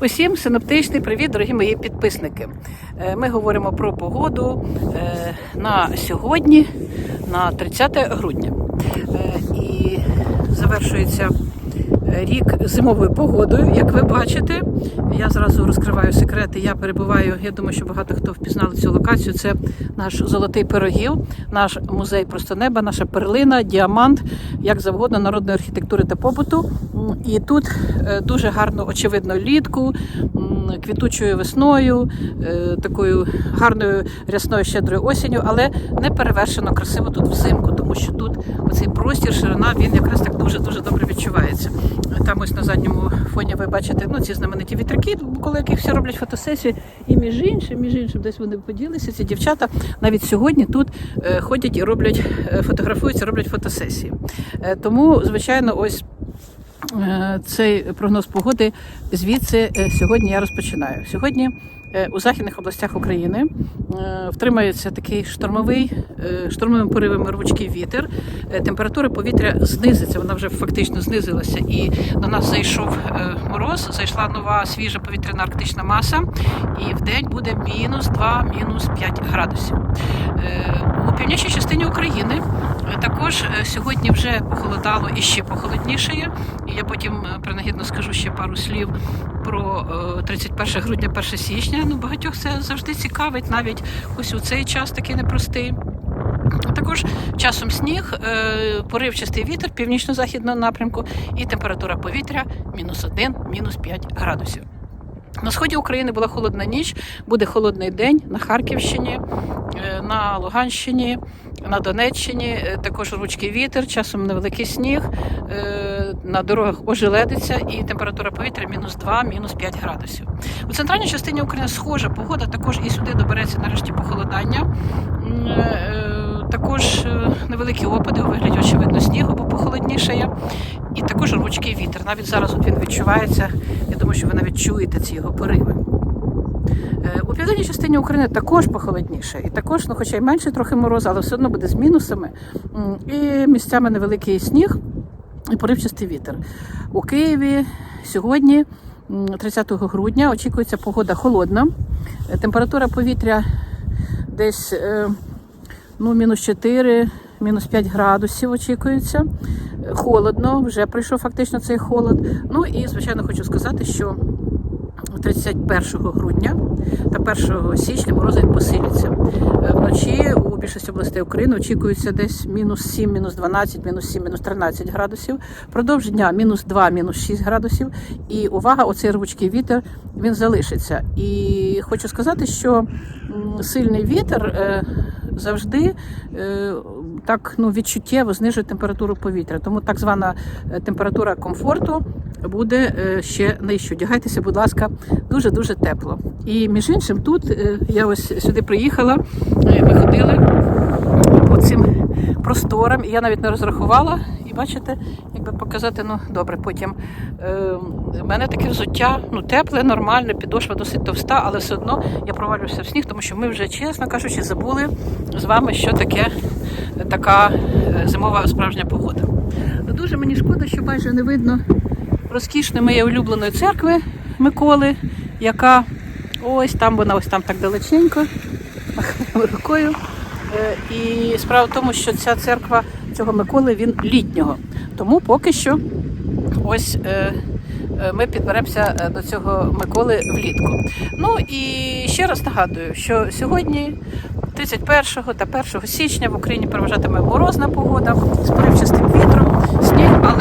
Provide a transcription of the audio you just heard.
Усім синоптичний привіт, дорогі мої підписники. Е, Ми говоримо про погоду е, на сьогодні, на 30 грудня. Е, І завершується рік зимовою погодою. Як ви бачите, я зразу розкриваю секрети. Я перебуваю. Я думаю, що багато хто впізнали цю локацію. Це наш золотий пирогів, наш музей просто неба, наша перлина, діамант, як завгодно, народної архітектури та побуту. І тут е, дуже гарно, очевидно, літку, квітучою весною, е, такою гарною рясною щедрою осінню, але не перевершено красиво тут взимку, тому що тут оцей простір, ширина, він якраз так дуже дуже добре відчувається. Там ось на задньому фоні ви бачите ну, ці знамениті вітряки, коли яких всі роблять фотосесію. І між іншим, між іншим, десь вони поділися. Ці дівчата навіть сьогодні тут е, ходять і роблять, е, фотографуються, роблять фотосесії. Е, тому, звичайно, ось. Цей прогноз погоди звідси сьогодні я розпочинаю. Сьогодні у західних областях України е, втримається такий штормовий, е, штормовими поривами рвучкий вітер. Е, Температура повітря знизиться, вона вже фактично знизилася. І до нас зайшов е, мороз, зайшла нова свіжа повітряна арктична маса, і в день буде мінус 2, мінус 5 градусів. Північній частині України е, також е, сьогодні вже похолодало і ще похолоднішає. Я потім е, принагідно скажу ще пару слів про е, 31 грудня, 1 січня. Ну, багатьох це завжди цікавить, навіть ось у цей час такий непростий. Також часом сніг, поривчастий вітер північно-західного напрямку і температура повітря мінус 1, мінус 5 градусів. На сході України була холодна ніч, буде холодний день на Харківщині, е, на Луганщині, на Донеччині. е, Також ручкий вітер, часом невеликий сніг. е, На дорогах ожеледиться і температура повітря мінус 2, мінус 5 градусів. У центральній частині України схожа погода, також і сюди добереться нарешті похолодання. Також невеликі опади у вигляді, очевидно, снігу, бо похолоднішає. І також рвучкий вітер. Навіть зараз от він відчувається. Я думаю, що ви навіть чуєте ці його пориви. Е, У південній частині України також похолодніше. І також, ну, хоча й менше трохи морозу, але все одно буде з мінусами. І місцями невеликий сніг і поривчастий вітер. У Києві сьогодні, 30 грудня, очікується погода холодна. Е, Температура повітря десь е, ну, мінус 4, мінус 5 градусів очікується. Холодно, вже прийшов фактично цей холод. Ну і, звичайно, хочу сказати, що 31 грудня та 1 січня морози посиляться. Більшості областей України очікується десь мінус 7, мінус 12, мінус 7, мінус 13 градусів. Продовж дня мінус 2, мінус 6 градусів. І увага, оцей рвучкий вітер він залишиться. І хочу сказати, що сильний вітер е, завжди е, так ну, відчуттєво знижує температуру повітря. Тому так звана е, температура комфорту буде е, ще нижче. Одягайтеся, будь ласка, дуже дуже тепло. І між іншим, тут е, я ось сюди приїхала, е, ми ходили по цим просторам, і я навіть не розрахувала. І бачите, якби показати, ну добре, потім в мене таке взуття, ну тепле, нормальне, підошва досить товста, але все одно я провалююся в сніг, тому що ми вже, чесно кажучи, забули з вами, що таке така зимова справжня погода. Дуже мені шкода, що майже не видно розкішної моєї улюбленої церкви Миколи, яка ось там вона, ось там так далеченько, рукою. Е, І справа в тому, що ця церква цього Миколи він літнього. Тому поки що ось е, е, ми підберемося до цього Миколи влітку. Ну і ще раз нагадую, що сьогодні. 31 та 1 січня в Україні переважатиме морозна погода з поривчастим вітром, сніг, але